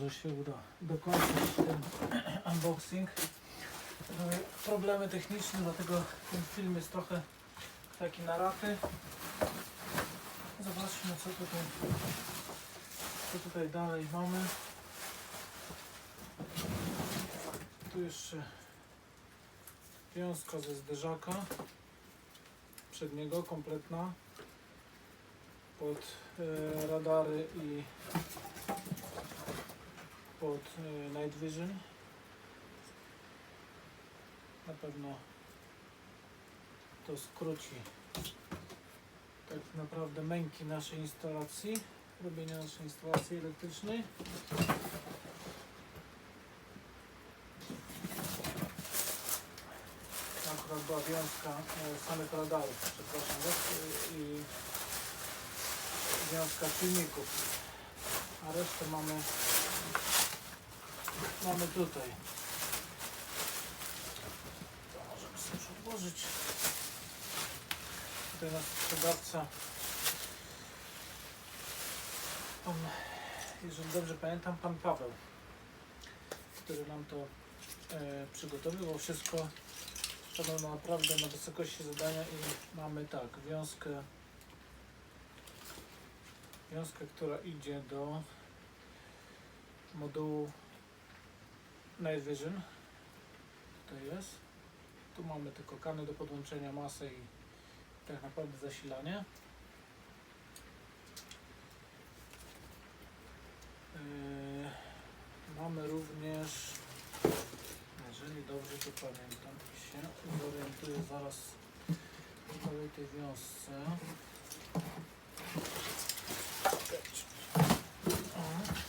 Może się uda dokończyć ten unboxing. Były problemy techniczne, dlatego ten film jest trochę taki na raty. Zobaczmy co tutaj, co tutaj dalej mamy. Tu jeszcze wiązka ze zderzaka przedniego, kompletna pod e, radary i pod e, Night Vision. Na pewno to skróci tak naprawdę męki naszej instalacji, robienia naszej instalacji elektrycznej. Akurat była wiązka e, samych radarów, przepraszam, tak? I- i wiązka silników, a resztę mamy mamy tutaj. To możemy sobie odłożyć. Tutaj nasz sprzedawca, pan, jeżeli dobrze pamiętam, pan Paweł, który nam to e, przygotowywał wszystko. Stanął naprawdę na wysokości zadania i mamy tak, wiązkę wiązkę, która idzie do modułu Night Vision. Tutaj jest. Tu mamy te kokany do podłączenia masy i tak naprawdę zasilanie. Yy, mamy również, jeżeli dobrze to pamiętam, się zorientuję zaraz w całej tej wiązce. O.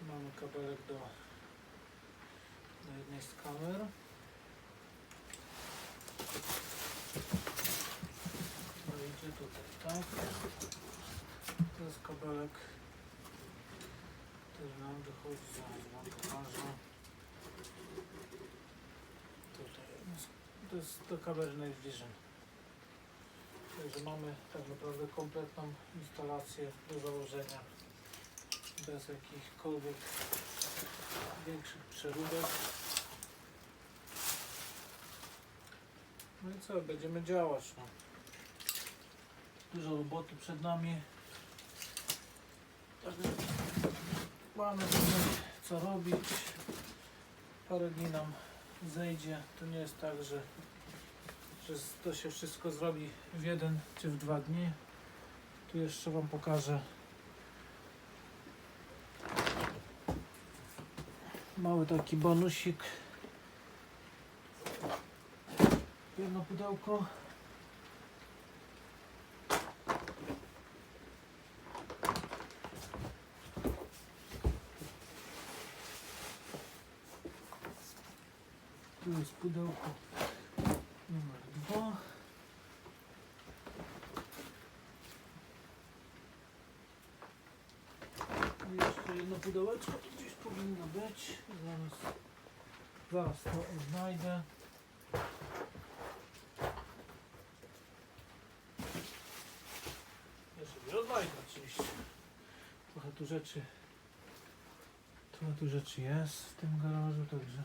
Tu mamy kabelek do, do jednej z kamer. To idzie tutaj, tak? To jest kabelek, który nam wychodzi, wam pokażę. Tutaj to jest to kabel Night Vision. Także mamy tak naprawdę kompletną instalację do założenia bez jakichkolwiek większych przeróbek. No i co, będziemy działać. No. Dużo roboty przed nami. Także mamy co robić. Parę dni nam zejdzie. To nie jest tak, że, że to się wszystko zrobi w jeden czy w dwa dni. Tu jeszcze Wam pokażę mały taki bonusik. Jedno pudełko. Tu jest pudełko numer dwa. Jeszcze jedno pudełeczko powinno być. Zaraz, zaraz to znajdę. Jeszcze nie odnajdę oczywiście. Trochę tu rzeczy trochę tu rzeczy jest w tym garażu, także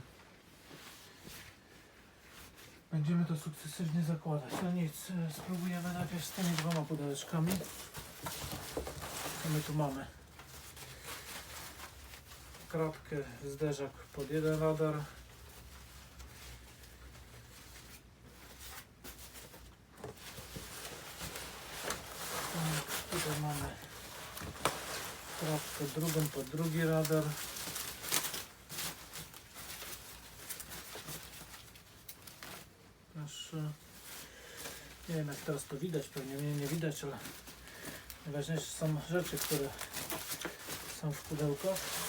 będziemy to sukcesywnie zakładać. No nic, e, spróbujemy najpierw z tymi dwoma pudełeczkami. Co my tu mamy? Kratkę zderzak pod jeden radar. Tutaj mamy kratkę drugą pod drugi radar. Proszę. Nie wiem jak teraz to widać, pewnie mnie nie widać, ale najważniejsze są rzeczy, które są w pudełkach.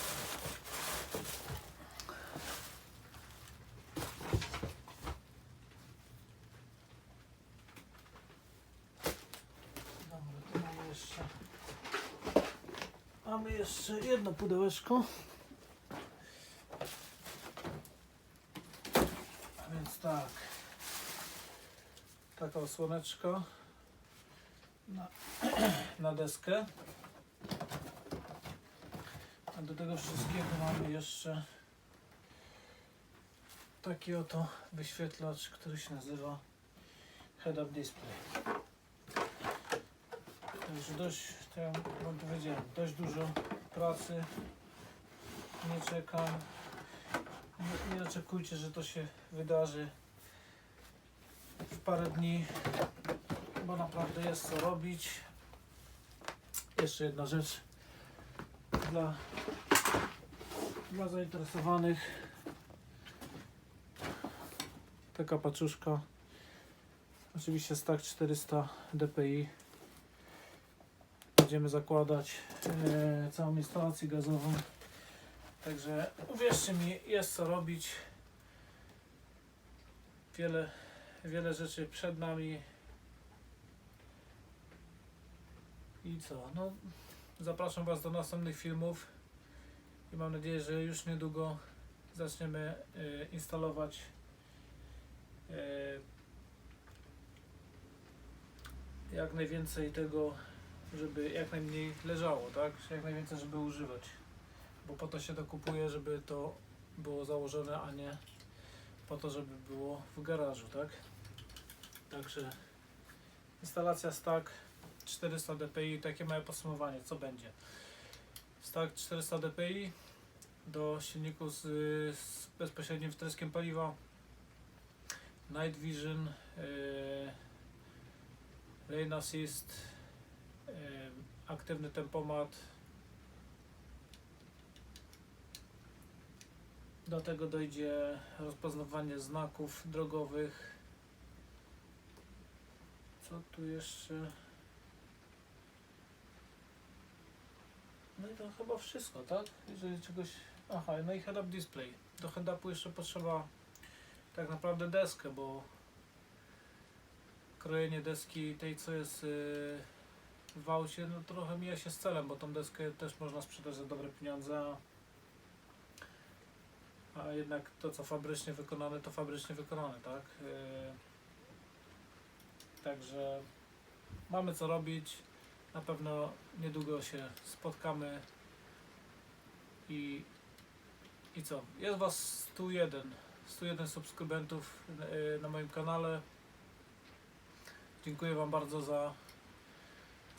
Mamy jeszcze jedno pudełeczko. A więc tak. Taka osłoneczka na, na deskę. Do tego wszystkiego mamy jeszcze taki oto wyświetlacz, który się nazywa Head Up Display. Także dość, tak jak wam powiedziałem, dość dużo pracy. Nie czekam. Nie, nie oczekujcie, że to się wydarzy w parę dni, bo naprawdę jest co robić. Jeszcze jedna rzecz dla, dla zainteresowanych. Taka paczuszka. Oczywiście stack 400 dpi. Będziemy zakładać e, całą instalację gazową. Także uwierzcie mi, jest co robić. Wiele, wiele rzeczy przed nami. I co? No, zapraszam Was do następnych filmów i mam nadzieję, że już niedługo zaczniemy e, instalować e, jak najwięcej tego, żeby jak najmniej leżało, tak? Jak najwięcej, żeby używać. Bo po to się to kupuje, żeby to było założone, a nie po to, żeby było w garażu, tak? Także instalacja stack 400 dpi, takie małe podsumowanie, co będzie. Stack 400 dpi do silników z, z bezpośrednim wtryskiem paliwa. Night Vision, yy, Rain Assist, yy, aktywny tempomat. Do tego dojdzie rozpoznawanie znaków drogowych. Co tu jeszcze? No i to chyba wszystko, tak? Jeżeli czegoś... Aha, no i head-up display. Do head-upu jeszcze potrzeba tak naprawdę deskę, bo krojenie deski tej, co jest yy, w aucie, no trochę mija się z celem, bo tą deskę też można sprzedać za dobre pieniądze, a- jednak to, co fabrycznie wykonane, to fabrycznie wykonane, tak? Yy, także mamy co robić. Na pewno niedługo się spotkamy i, i co? Jest Was 101, 101 subskrybentów yy, na moim kanale. Dziękuję Wam bardzo za,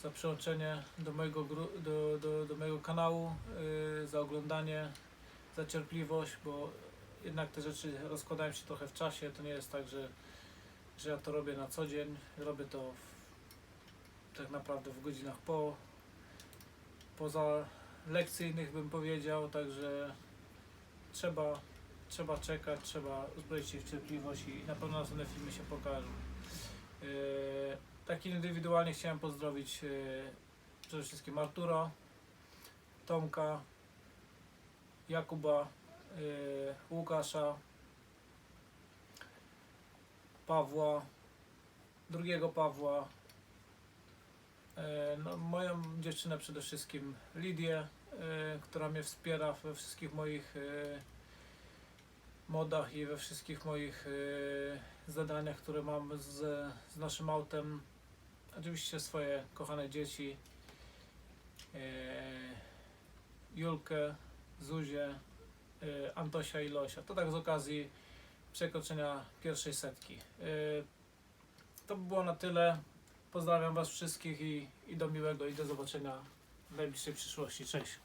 za przyłączenie do mojego, do, do, do mojego kanału, yy, za oglądanie, za cierpliwość, bo jednak te rzeczy rozkładają się trochę w czasie. To nie jest tak, że, że ja to robię na co dzień. Robię to w, tak naprawdę w godzinach po, poza lekcyjnych bym powiedział, także trzeba, trzeba czekać, trzeba uzbroić się w cierpliwość i na pewno następne filmy się pokażą. Yy, tak indywidualnie chciałem pozdrowić yy, przede wszystkim Artura, Tomka, Jakuba, yy, Łukasza, Pawła, drugiego Pawła, no, moją dziewczynę przede wszystkim Lidię, yy, która mnie wspiera we wszystkich moich yy, modach i we wszystkich moich zadaniach, które mam z, z naszym autem. Oczywiście swoje kochane dzieci, Julkę, Zuzię, Antosia i Losia. To tak z okazji przekroczenia pierwszej setki. To by było na tyle. Pozdrawiam Was wszystkich i, i do miłego i do zobaczenia w najbliższej przyszłości. Cześć.